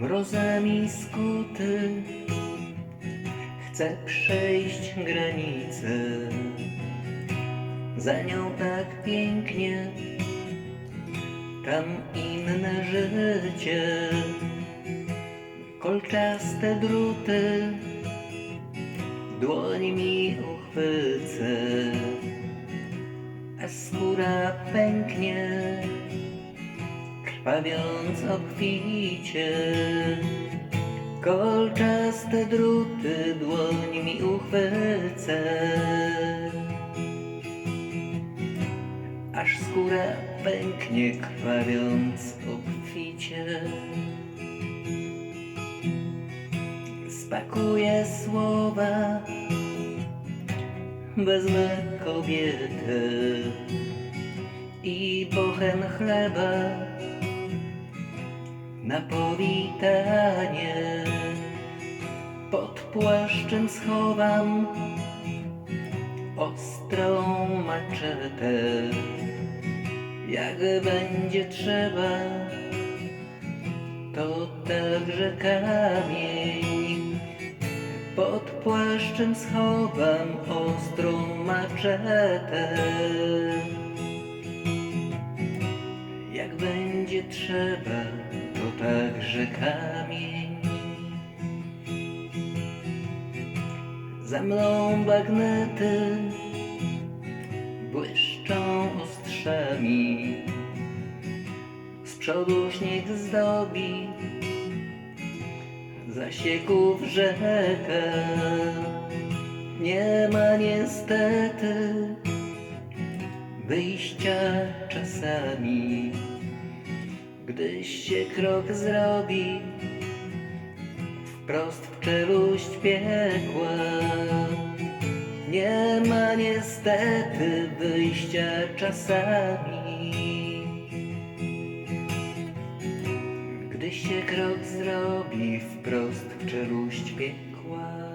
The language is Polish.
mrozami skuty. Chcę przejść granicę. Za nią tak pięknie. Tam inne życie. Kolczaste druty. Dłońmi uchwycę. A skóra pęknie krwawiąc obficie. Kolczaste druty dłońmi uchwycę, aż skóra pęknie krwawiąc obficie. Spakuję słowa, wezmę kobietę i bochem chleba na powitanie pod płaszczem schowam ostrą maczetę. Jak będzie trzeba, to także kamień. Pod płaszczem schowam ostrą maczetę. Jak będzie trzeba, to także kamień. Za mną bagnety błyszczą ostrzami. Z przodu śnieg zdobi zasieków rzekę. Nie ma niestety wyjścia czasami, gdyś się krok zrobi wprost w czeluść piekła. Nie ma niestety wyjścia czasami, gdy się krok zrobi wprost w czeluść piekła.